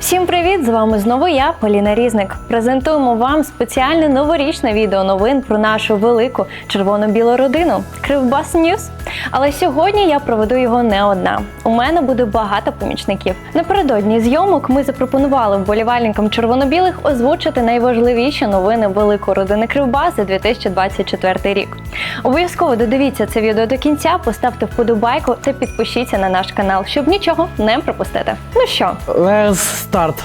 Всім привіт! З вами знову я, Поліна Різник. Презентуємо вам спеціальне новорічне відео новин про нашу велику червоно-білу родину Кривбас Ньюз. Але сьогодні я проведу його не одна. У мене буде багато помічників. Напередодні зйомок ми запропонували вболівальникам червоно-білих озвучити найважливіші новини великої родини Кривбас за 2024 рік. Обов'язково додивіться це відео до кінця, поставте вподобайку та підпишіться на наш канал, щоб нічого не пропустити. Ну що, Let's start.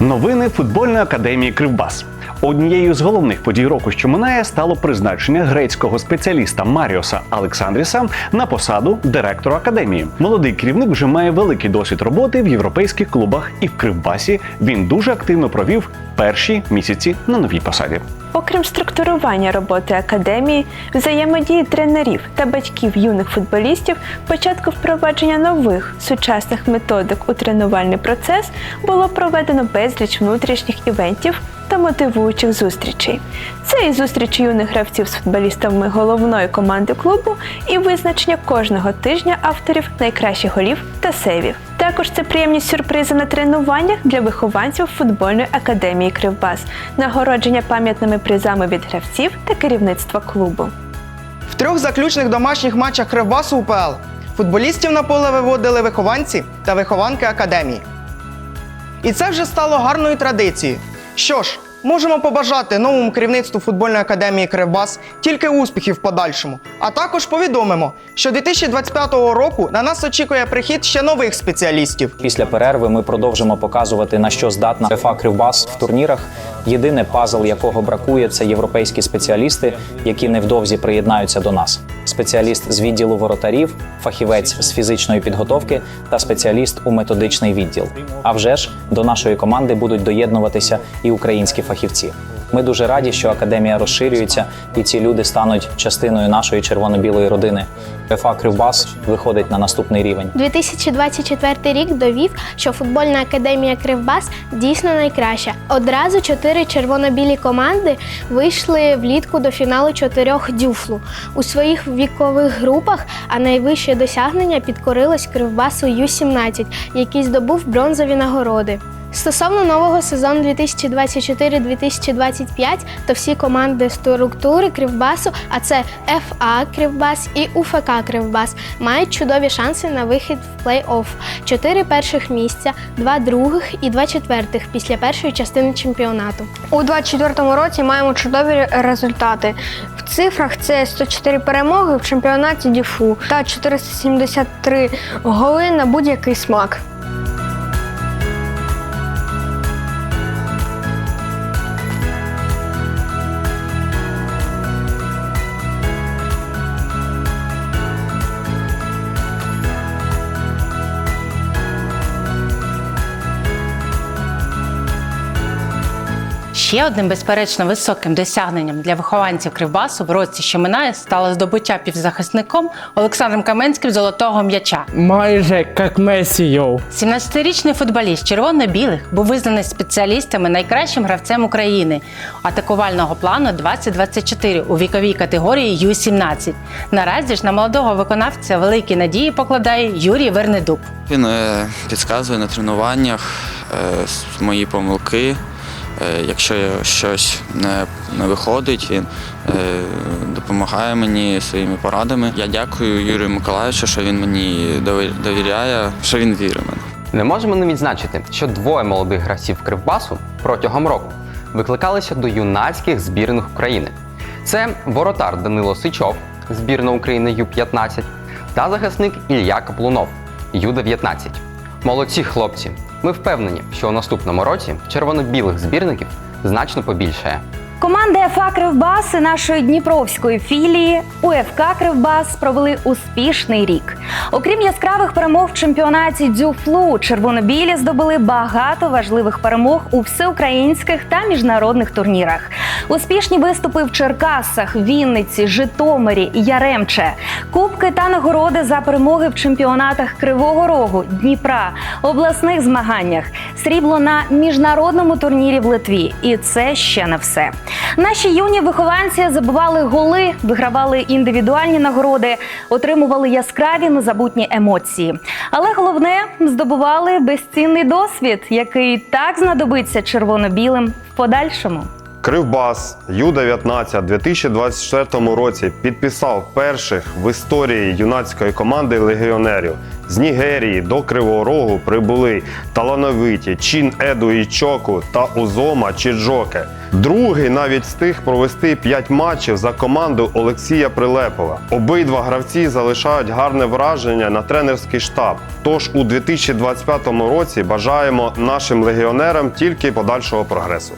Новини футбольної академії Кривбас. Однією з головних подій року, що минає, стало призначення грецького спеціаліста Маріоса Олександріса на посаду директора академії. Молодий керівник вже має великий досвід роботи в європейських клубах, і в Кривбасі він дуже активно провів перші місяці на новій посаді. Окрім структурування роботи академії, взаємодії тренерів та батьків юних футболістів, початку впровадження нових сучасних методик у тренувальний процес було проведено безліч внутрішніх івентів та мотивуючих зустрічей. Це і зустрічі юних гравців з футболістами головної команди клубу, і визначення кожного тижня авторів найкращих голів та сейвів. Також це приємні сюрпризи на тренуваннях для вихованців футбольної академії Кривбас, нагородження пам'ятними призами від гравців та керівництва клубу. В трьох заключних домашніх матчах Кривбасу УПЛ футболістів на поле виводили вихованці та вихованки академії. І це вже стало гарною традицією. Що ж, можемо побажати новому керівництву футбольної академії Кривбас тільки успіхів в подальшому. А також повідомимо, що 2025 року на нас очікує прихід ще нових спеціалістів. Після перерви ми продовжимо показувати на що здатна ФА Кривбас в турнірах. Єдине пазл, якого бракує, це європейські спеціалісти, які невдовзі приєднаються до нас. Спеціаліст з відділу воротарів, фахівець з фізичної підготовки та спеціаліст у методичний відділ. А вже ж до нашої команди будуть доєднуватися і українські фахівці. Ми дуже раді, що академія розширюється, і ці люди стануть частиною нашої червоно-білої родини. ФА Кривбас виходить на наступний рівень. 2024 рік довів, що футбольна академія Кривбас дійсно найкраща. Одразу чотири червоно-білі команди вийшли влітку до фіналу чотирьох дюфлу у своїх вікових групах. А найвище досягнення підкорилось Кривбасу Ю-17, який здобув бронзові нагороди. Стосовно нового сезону 2024-2025, то всі команди структури Кривбасу, а це ФА Кривбас і УФК Кривбас, мають чудові шанси на вихід в плей-офф. Чотири перших місця, два других і два четвертих після першої частини чемпіонату. У 2024 році маємо чудові результати. В цифрах це 104 перемоги в чемпіонаті Діфу та 473 голи на будь-який смак. Ще одним безперечно високим досягненням для вихованців Кривбасу в році, що минає, стало здобуття півзахисником Олександром Каменським золотого м'яча. Майже як Месі, йоу. 17-річний футболіст червоно-білих був визнаний спеціалістами найкращим гравцем України атакувального плану 2024 у віковій категорії Ю-17. Наразі ж на молодого виконавця великі надії покладає Юрій Вернедуб. Він е, підказує на тренуваннях е, мої помилки. Е, Якщо щось не, виходить, він е, допомагає мені своїми порадами. Я дякую Юрію Миколаївичу, що він мені довіряє, що він вірить мене. Не можемо не відзначити, що двоє молодих гравців Кривбасу протягом року викликалися до юнацьких збірних України. Це воротар Данило Сичов, збірна України Ю-15, та захисник Ілля Каплунов Ю-19. Молодці хлопці! Ми впевнені, що у наступному році червоно-білих збірників значно побільшає. Команда ФА Кривбас і нашої дніпровської філії УФК Кривбас провели успішний рік. Окрім яскравих перемог в чемпіонаті Дзюфлу, червоно-білі здобули багато важливих перемог у всеукраїнських та міжнародних турнірах. Успішні виступи в Черкасах, Вінниці, Житомирі, Яремче, кубки та нагороди за перемоги в чемпіонатах Кривого Рогу, Дніпра, обласних змаганнях, срібло на міжнародному турнірі в Литві. І це ще не все. Наші юні вихованці забивали голи, вигравали індивідуальні нагороди, отримували яскраві незабутні емоції. Але головне здобували безцінний досвід, який так знадобиться червоно-білим в подальшому. Кривбас Ю-19 у 2024 році підписав перших в історії юнацької команди легіонерів. З Нігерії до Кривого Рогу прибули талановиті Чін Еду Ічоку та Узома Чіджоке. Другий навіть встиг провести 5 матчів за команду Олексія Прилепова. Обидва гравці залишають гарне враження на тренерський штаб. Тож у 2025 році бажаємо нашим легіонерам тільки подальшого прогресу.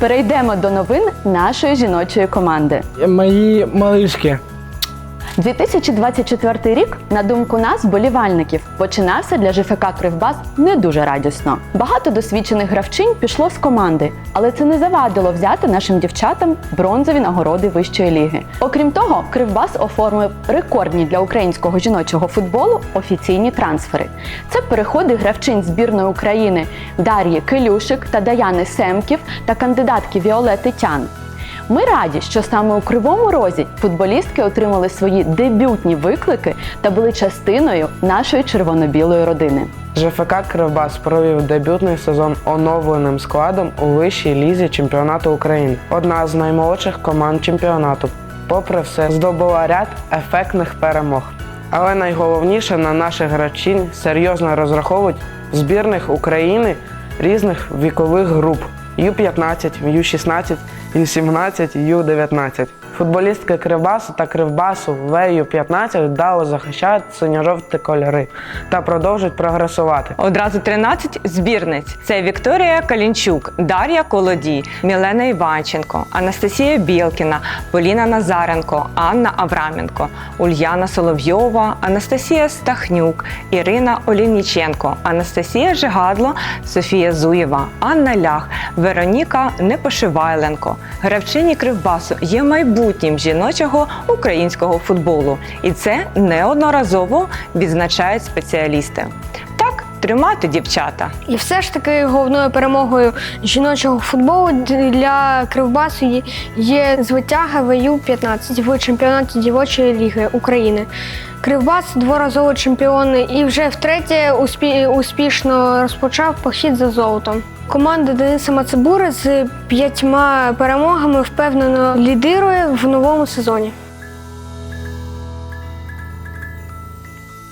Перейдемо до новин нашої жіночої команди. Мої малишки. 2024 рік, на думку нас, болівальників, починався для ЖФК Кривбас не дуже радісно. Багато досвідчених гравчинь пішло з команди, але це не завадило взяти нашим дівчатам бронзові нагороди вищої ліги. Окрім того, Кривбас оформив рекордні для українського жіночого футболу офіційні трансфери. Це переходи гравчинь збірної України Дар'ї Келюшик та Даяни Семків та кандидатки Віолети Тян. Ми раді, що саме у Кривому Розі футболістки отримали свої дебютні виклики та були частиною нашої червоно-білої родини. ЖФК Кривбас провів дебютний сезон оновленим складом у вищій лізі чемпіонату України. Одна з наймолодших команд чемпіонату. Попри все, здобула ряд ефектних перемог. Але найголовніше на наших гравчинь серйозно розраховують збірних України різних вікових груп Ю-15, Ю-16, Ю-17, Ю-19. Футболістки Кривбасу та Кривбасу В-Ю-15 вдало захищають синьо-жовті кольори та продовжують прогресувати. Одразу 13 збірниць: це Вікторія Калінчук, Дар'я Колодій, Мілена Іванченко, Анастасія Білкіна, Поліна Назаренко, Анна Авраменко, Ульяна Соловйова, Анастасія Стахнюк, Ірина Олініченко, Анастасія Жигадло, Софія Зуєва, Анна Лях, Вероніка Непошивайленко. Гравчині Кривбасу є майбутнім жіночого українського футболу, і це неодноразово відзначають спеціалісти. Тримати дівчата. І все ж таки головною перемогою жіночого футболу для Кривбасу є- є звитяга ВЮ-15 в чемпіонаті дівочої ліги України. Кривбас дворазовий чемпіон і вже втретє успі- успішно розпочав похід за золотом. Команда Дениса Мацебури з п'ятьма перемогами впевнено лідирує в новому сезоні.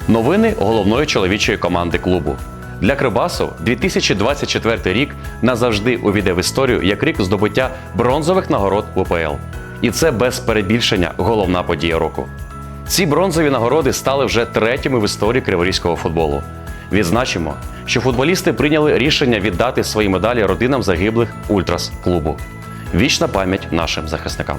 Новини головної чоловічої команди клубу. Для Кривбасу 2024 рік назавжди увійде в історію як рік здобуття бронзових нагород УПЛ. І це без перебільшення головна подія року. Ці бронзові нагороди стали вже третіми в історії криворізького футболу. Відзначимо, що футболісти прийняли рішення віддати свої медалі родинам загиблих ультрас клубу. Вічна пам'ять нашим захисникам.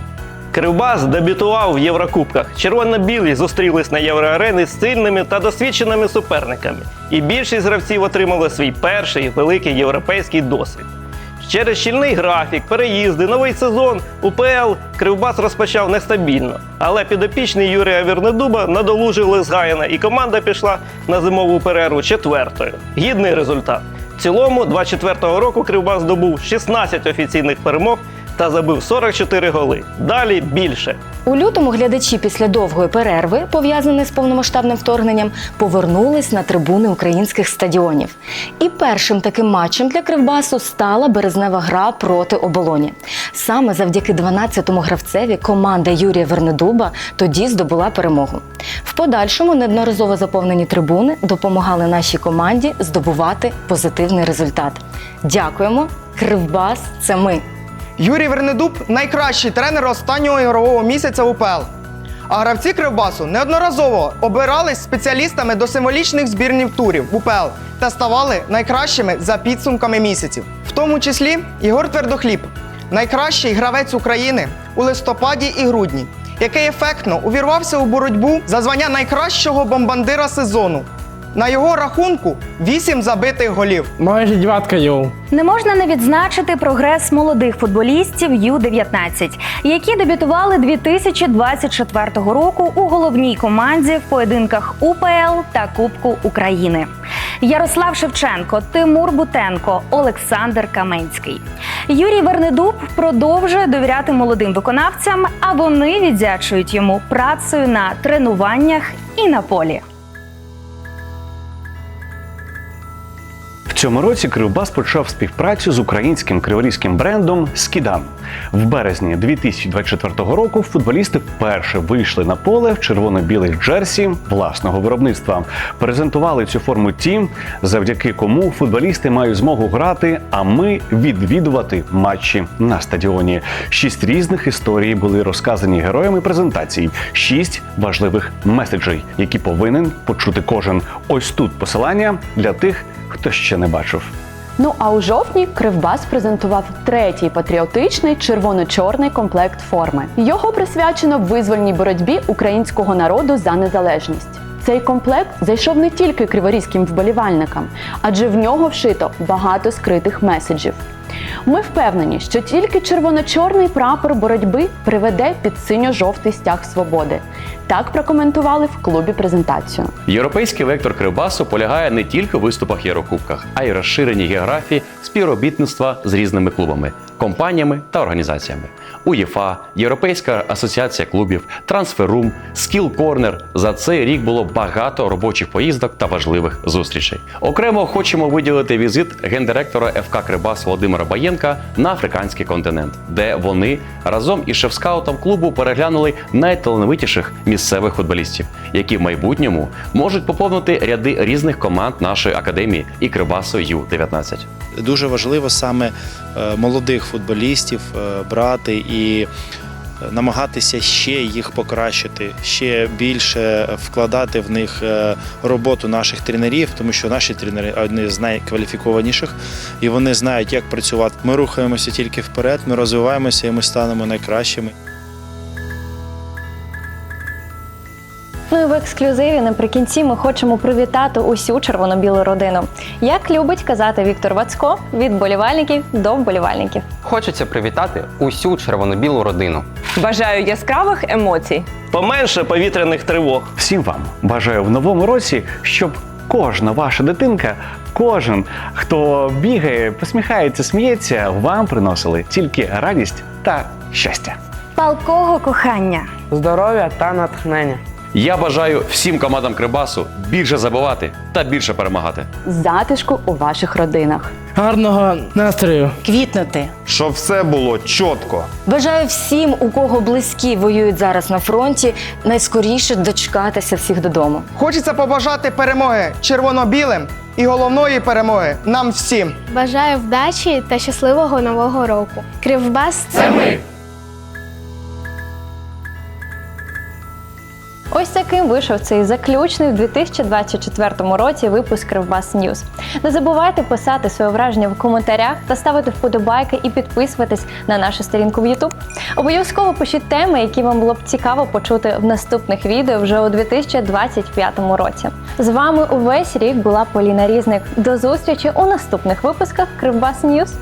Кривбас дебютував в Єврокубках. Червоно-білі зустрілись на євроарені з сильними та досвідченими суперниками. І більшість гравців отримали свій перший великий європейський досвід. Через щільний графік, переїзди, новий сезон УПЛ Кривбас розпочав нестабільно. Але підопічний Юрія Вірнедуба надолужили згаяна, і команда пішла на зимову перерву четвертою. Гідний результат. В цілому, 24-го року Кривбас здобув 16 офіційних перемог та забив 44 голи. Далі більше. У лютому глядачі після довгої перерви, пов'язаної з повномасштабним вторгненням, повернулись на трибуни українських стадіонів. І першим таким матчем для Кривбасу стала березнева гра проти оболоні. Саме завдяки 12-му гравцеві команда Юрія Вернедуба тоді здобула перемогу. В подальшому неодноразово заповнені трибуни допомагали нашій команді здобувати позитивний результат. Дякуємо! Кривбас це ми! Юрій Вернедуб найкращий тренер останнього ігрового місяця УПЛ. А гравці Кривбасу неодноразово обирались спеціалістами до символічних збірних турів УПЛ та ставали найкращими за підсумками місяців. В тому числі Ігор Твердохліб, найкращий гравець України у листопаді і грудні, який ефектно увірвався у боротьбу за звання найкращого бомбандира сезону. На його рахунку 8 забитих голів. Майже діватка йоу. Не можна не відзначити прогрес молодих футболістів Ю-19, які дебютували 2024 року у головній команді в поєдинках УПЛ та Кубку України. Ярослав Шевченко, Тимур Бутенко, Олександр Каменський. Юрій Вернедуб продовжує довіряти молодим виконавцям, а вони віддячують йому працею на тренуваннях і на полі. Цьому році Кривбас почав співпрацю з українським криворізьким брендом Скідан. В березні 2024 року футболісти вперше вийшли на поле в червоно-білих джерсі власного виробництва. Презентували цю форму ті, завдяки кому футболісти мають змогу грати, а ми відвідувати матчі на стадіоні. Шість різних історій були розказані героями презентацій. Шість важливих меседжей, які повинен почути кожен. Ось тут посилання для тих, хто ще не бачив. Ну а у жовтні Кривбас презентував третій патріотичний червоно-чорний комплект форми. Його присвячено визвольній боротьбі українського народу за незалежність. Цей комплект зайшов не тільки криворізьким вболівальникам, адже в нього вшито багато скритих меседжів. Ми впевнені, що тільки червоно-чорний прапор боротьби приведе під синьо-жовтий стяг свободи. Так прокоментували в клубі презентацію. Європейський вектор Кривбасу полягає не тільки в виступах Єврокубках, а й розширеній географії співробітництва з різними клубами, компаніями та організаціями. УЄФА, Європейська асоціація клубів, Трансферум, Скіл Корнер. За цей рік було багато робочих поїздок та важливих зустрічей. Окремо хочемо виділити візит гендиректора ФК Кривбас Володимира Баєнка на африканський континент, де вони разом із шефскаутом клубу переглянули найталановитіших місцевих футболістів, які в майбутньому можуть поповнити ряди різних команд нашої академії і Кривбасу Ю-19. Дуже важливо саме е, молодих футболістів е, брати і намагатися ще їх покращити, ще більше вкладати в них е, роботу наших тренерів, тому що наші тренери одні з найкваліфікованіших, і вони знають, як працювати. Ми рухаємося тільки вперед, ми розвиваємося і ми станемо найкращими. Ну і в ексклюзиві наприкінці ми хочемо привітати усю червоно-білу родину. Як любить казати Віктор Вацько, від болівальників до вболівальників. Хочеться привітати усю червоно-білу родину. Бажаю яскравих емоцій. Поменше повітряних тривог. Всім вам бажаю в новому році, щоб кожна ваша дитинка, кожен, хто бігає, посміхається, сміється, вам приносили тільки радість та щастя. Палкого кохання. Здоров'я та натхнення. Я бажаю всім командам Кривбасу більше забувати та більше перемагати. Затишку у ваших родинах. Гарного настрою. Квітнути. Щоб все було чітко. Бажаю всім, у кого близькі воюють зараз на фронті, найскоріше дочекатися всіх додому. Хочеться побажати перемоги червоно-білим і головної перемоги нам всім. Бажаю вдачі та щасливого нового року. Кривбас це ми! Таким вийшов цей заключний в 2024 році випуск Кривбас Ньюз. Не забувайте писати своє враження в коментарях та ставити вподобайки і підписуватись на нашу сторінку в YouTube. Обов'язково пишіть теми, які вам було б цікаво почути в наступних відео вже у 2025 році. З вами увесь рік була Поліна Різник. До зустрічі у наступних випусках Кривбас Ньюз.